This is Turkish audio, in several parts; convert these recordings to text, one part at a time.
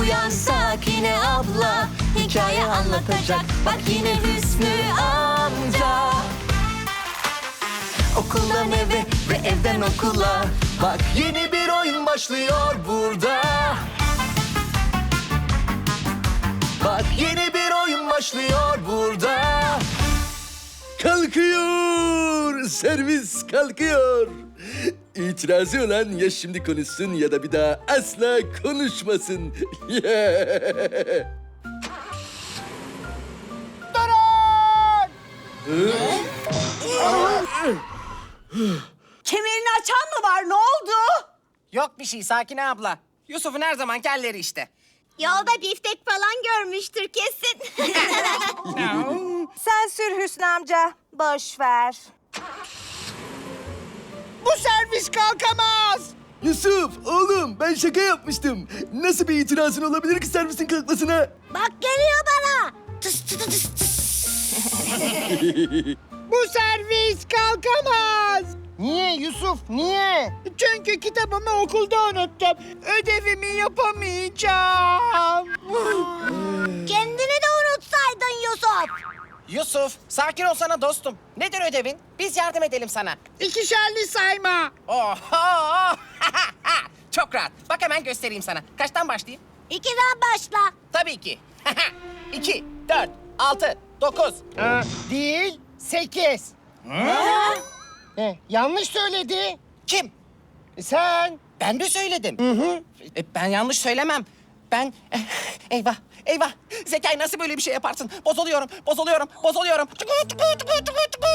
Uyan Sakine abla Hikaye anlatacak Bak yine Hüsnü amca Okuldan eve ve evden okula Bak yeni bir oyun başlıyor burada Bak yeni bir oyun başlıyor burada Kalkıyor! Servis kalkıyor! İtirazı olan ya şimdi konuşsun ya da bir daha asla konuşmasın. Kemerini açan mı var? Ne oldu? Yok bir şey Sakine abla. Yusuf'un her zaman kelleri işte. Yolda biftek falan görmüştür kesin. Sen sür Hüsnü amca. Boş ver. Bu servis kalkamaz. Yusuf, oğlum ben şaka yapmıştım. Nasıl bir itirazın olabilir ki servisin kalkmasına? Bak geliyor bana. Bu servis kalkamaz. Niye Yusuf niye? Çünkü kitabımı okulda unuttum. Ödevimi yapamayacağım. Kendini de unutsaydın Yusuf. Yusuf sakin olsana dostum. Nedir ödevin? Biz yardım edelim sana. İkişerli sayma. Oho! Çok rahat. Bak hemen göstereyim sana. Kaçtan başlayayım? İkiden başla. Tabii ki. İki, dört, altı, dokuz. Değil, sekiz. E, yanlış söyledi. Kim? Sen. Ben mi söyledim? E, ben yanlış söylemem. Ben... eyvah, eyvah. Zekai nasıl böyle bir şey yaparsın? Bozuluyorum, bozuluyorum, bozuluyorum. Tıkı, tıkı, tıkı, tıkı, tıkı.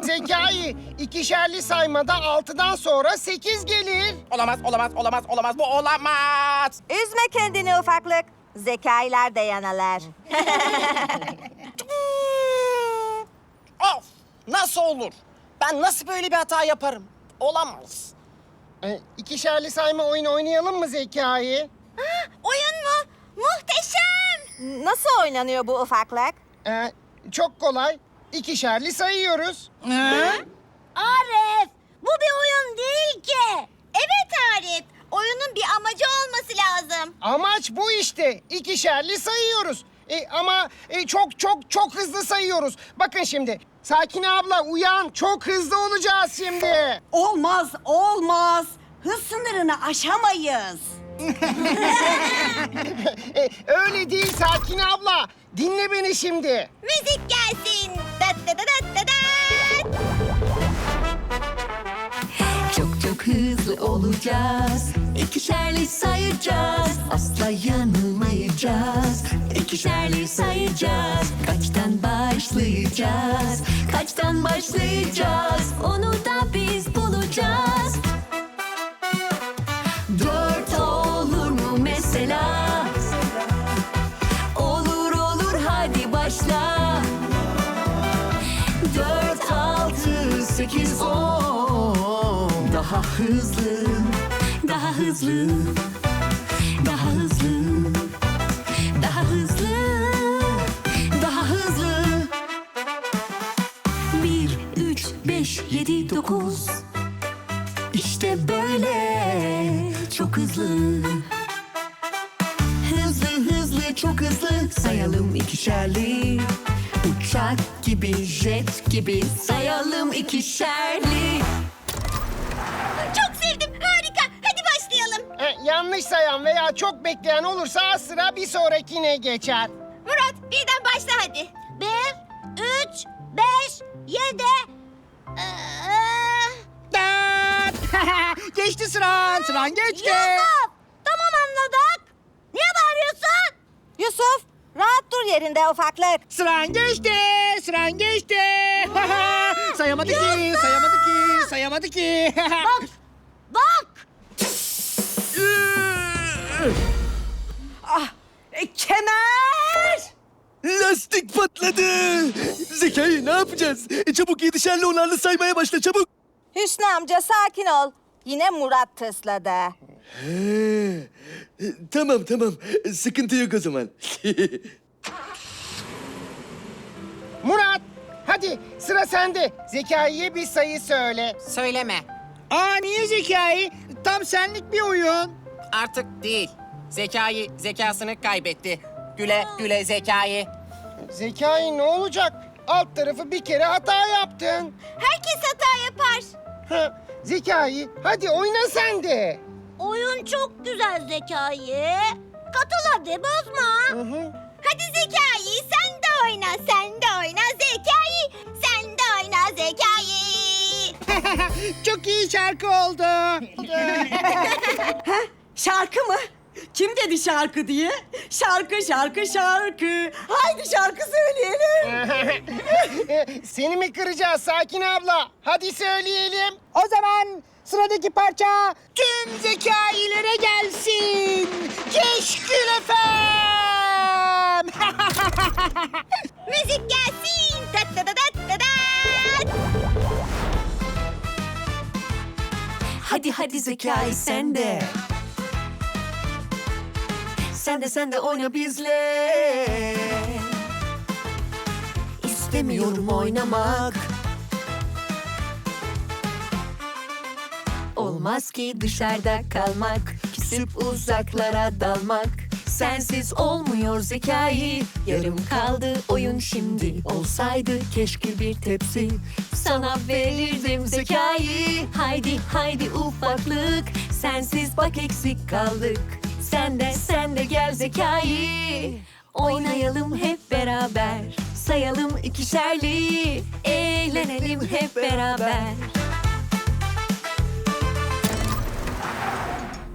Zekai ikişerli saymada altıdan sonra sekiz gelir. Olamaz, olamaz, olamaz, olamaz. Bu olamaz. Üzme kendini ufaklık. Zekailer de yanalar. Of! Nasıl olur? Ben nasıl böyle bir hata yaparım? Olamaz. E, ikişerli sayma oyunu oynayalım mı Zekai? Oyun mu? Muhteşem. Nasıl oynanıyor bu ufaklık? E, çok kolay. İkişerli sayıyoruz. Arif, bu bir oyun değil ki. Evet Arif, oyunun bir amacı olması lazım. Amaç bu işte. İkişerli sayıyoruz. E, ama e, çok çok çok hızlı sayıyoruz. Bakın şimdi. Sakine abla uyan. Çok hızlı olacağız şimdi. Olmaz, olmaz. Hız sınırını aşamayız. E, öyle değil Sakine abla. Dinle beni şimdi. Müzik gelsin. Dat dat dat dat. Çok çok hızlı olacağız İkişerli sayacağız Asla yanılmayacağız İkişerli sayacağız. Kaçtan başlayacağız? Kaçtan başlayacağız? Onu da biz bulacağız. Dört olur mu mesela? Olur olur. Hadi başla. Dört, altı, sekiz, on. Daha hızlı, daha hızlı. Daha hızlı, daha hızlı Uçak gibi jet gibi sayalım ikişerli Çok sevdim, harika. Hadi başlayalım. E, yanlış sayan veya çok bekleyen olursa sıra bir sonrakine geçer. Murat, birden başla hadi. Bir, üç, beş, yedi... Ee, geçti sıran, sıran geçti. Yusuf, tamam anladık. Niye bağırıyorsun? Yusuf, yerinde ufaklık. Sıran geçti, sıran geçti. sayamadı ki, sayamadı ki, sayamadı ki. Bak, bak. Üç, E, kemer! Lastik patladı. Zekai ne yapacağız? E, çabuk yedişerli onarlı saymaya başla çabuk. Hüsnü amca sakin ol. Yine Murat tısladı. Ee, e, tamam tamam. E, Sıkıntı yok o zaman. Murat, hadi sıra sende. Zekai'ye bir sayı söyle. Söyleme. Aa niye Zekai? Tam senlik bir oyun. Artık değil. Zekayı zekasını kaybetti. Güle güle zekayı. Zekai ne olacak? Alt tarafı bir kere hata yaptın. Herkes hata yapar. Hı, Zekai, hadi oyna sen de. Oyun çok güzel Zekai. Katıl hadi bozma. Hı hı. Hadi Zekai sen de oyna, sen de oyna Zekai. Sen de oyna Zekai. Çok iyi şarkı oldu. Şarkı mı? Kim dedi şarkı diye? Şarkı, şarkı, şarkı. Haydi şarkı söyleyelim. Seni mi kıracağız Sakin abla? Hadi söyleyelim. O zaman sıradaki parça tüm zekailere gelsin. Keşkül efem. Hadi Zekai sen. Sen de sen de oyna bizle. İstemiyorum oynamak. Olmaz ki dışarıda kalmak, küsüp uzaklara dalmak. Sensiz olmuyor zekayı, yarım kaldı oyun şimdi. Olsaydı keşke bir tepsi, sana verirdim zekayı. Haydi haydi ufaklık, sensiz bak eksik kaldık. Sen de sen de gel zekayı, oynayalım hep beraber. Sayalım ikişerli, eğlenelim hep beraber.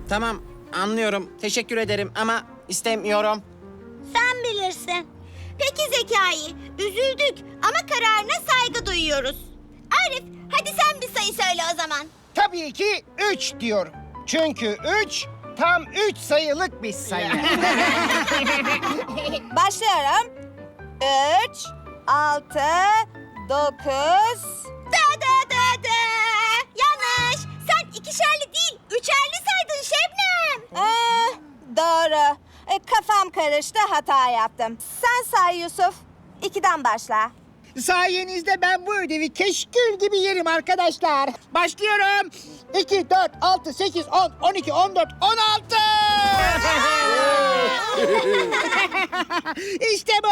Tamam anlıyorum. Teşekkür ederim ama istemiyorum. Sen bilirsin. Peki Zekai, üzüldük ama kararına saygı duyuyoruz. Arif, hadi sen bir sayı söyle o zaman. Tabii ki üç diyorum. Çünkü üç tam üç sayılık bir sayı. Başlıyorum. Üç, altı, dokuz... Da da da da. Yanlış. Sen ikişerli değil, üçerli saydın Şebnem. Ee, doğru. Ee, kafam karıştı, hata yaptım. Sen say Yusuf. İkiden başla. Sayenizde ben bu ödevi keşkül gibi yerim arkadaşlar. Başlıyorum. 2, 4, 6, 8, 10, 12, 14, 16. işte bu.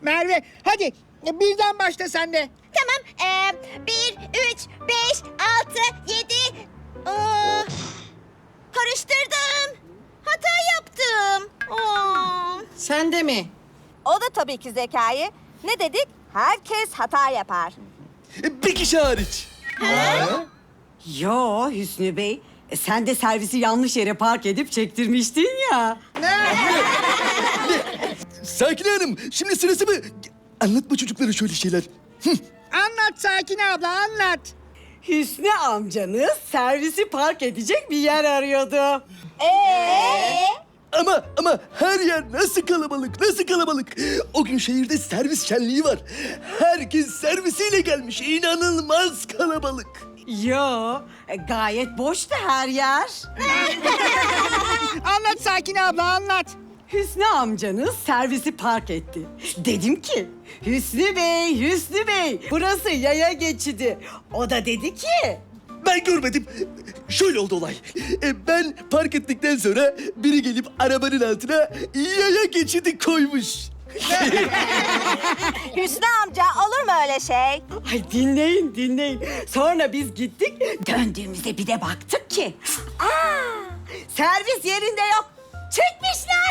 Merve hadi birden başla sen de. Tamam. Ee, bir, üç, beş, altı, yedi. Aa, karıştırdım. Hata yaptım. Aa. Sen de mi? O da tabii ki zekayı. Ne dedik? Herkes hata yapar. E, bir kişi hariç. Yo Hüsnü Bey, e, sen de servisi yanlış yere park edip çektirmiştin ya. Sakin Hanım, şimdi sırası mı? Anlatma çocuklara şöyle şeyler. Hı. Anlat Sakin abla anlat. Hüsnü amcanız servisi park edecek bir yer arıyordu. Ee? Ama ama her yer nasıl kalabalık, nasıl kalabalık. O gün şehirde servis şenliği var. Herkes servisiyle gelmiş. İnanılmaz kalabalık. Yo, gayet boştu her yer. Anlat Sakin abla anlat. Hüsnü amcanız servisi park etti. Dedim ki, Hüsnü Bey, Hüsnü Bey, burası yaya geçidi. O da dedi ki, Ben görmedim. Şöyle oldu olay. E, ben park ettikten sonra biri gelip arabanın altına yaya geçidi koymuş. Hüsnü amca olur mu öyle şey? ay dinleyin dinleyin. Sonra biz gittik, döndüğümüzde bir de baktık ki, aa, servis yerinde yok. Çekmişler.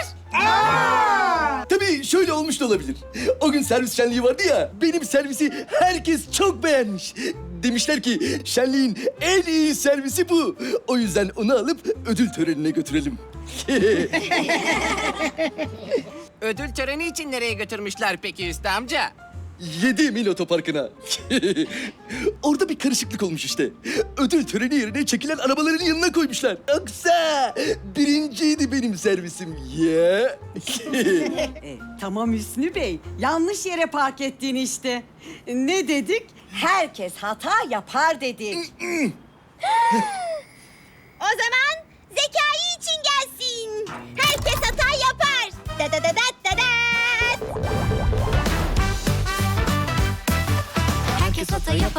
Tabii şöyle olmuş da olabilir. O gün servis şenliği vardı ya, benim servisi herkes çok beğenmiş. Demişler ki şenliğin en iyi servisi bu. O yüzden onu alıp ödül törenine götürelim. Ödül töreni için nereye götürmüşler peki Hüsnü amca? 7 mil otoparkına. Orada bir karışıklık olmuş işte. Ödül töreni yerine çekilen arabaların yanına koymuşlar. Yoksa birinciydi benim servisim. Ya. E, tamam Hüsnü Bey, yanlış yere park ettin işte. Ne dedik? Herkes hata yapar dedik. O zaman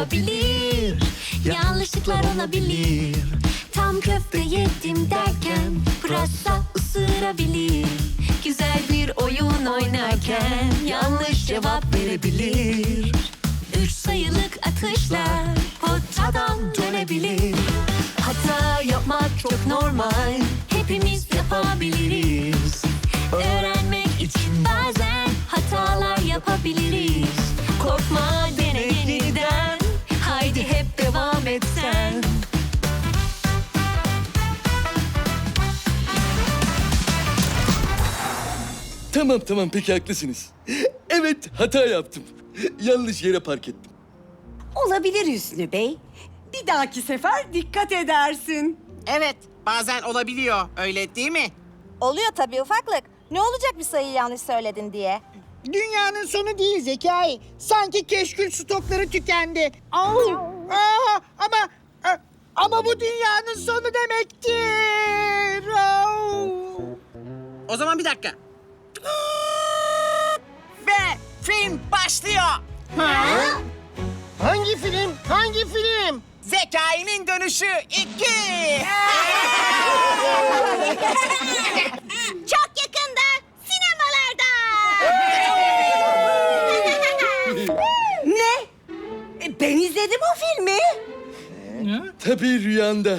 yapabilir Yanlışlıklar olabilir. Tam köfte yedim derken Pırasa ısırabilir. Güzel bir oyun oynarken Yanlış cevap verebilir. Üç sayılık atışlar Potadan dönebilir. Hata yapmak çok normal tamam tamam peki haklısınız. Evet hata yaptım. Yanlış yere park ettim. Olabilir Hüsnü Bey. Bir dahaki sefer dikkat edersin. Evet, bazen olabiliyor. Öyle değil mi? Oluyor tabii ufaklık. Ne olacak bir sayıyı yanlış söyledin diye. Dünyanın sonu değil Zekai. Sanki keşkül stokları tükendi. Au! Aa, ama a- ama bu dünyanın sonu demektir. Au! O zaman bir dakika. Ve film başlıyor. Hangi film? Hangi film? Zekai'nin dönüşü 2. Çok yakında sinemalarda. Ne? E, ben izledim o filmi. Tabii rüyanda.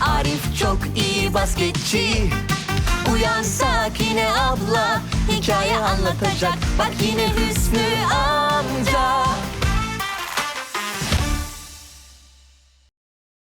Arif çok iyi basketçi. Uyan Sakine abla Hikaye anlatacak. Bak yine Hüsnü amca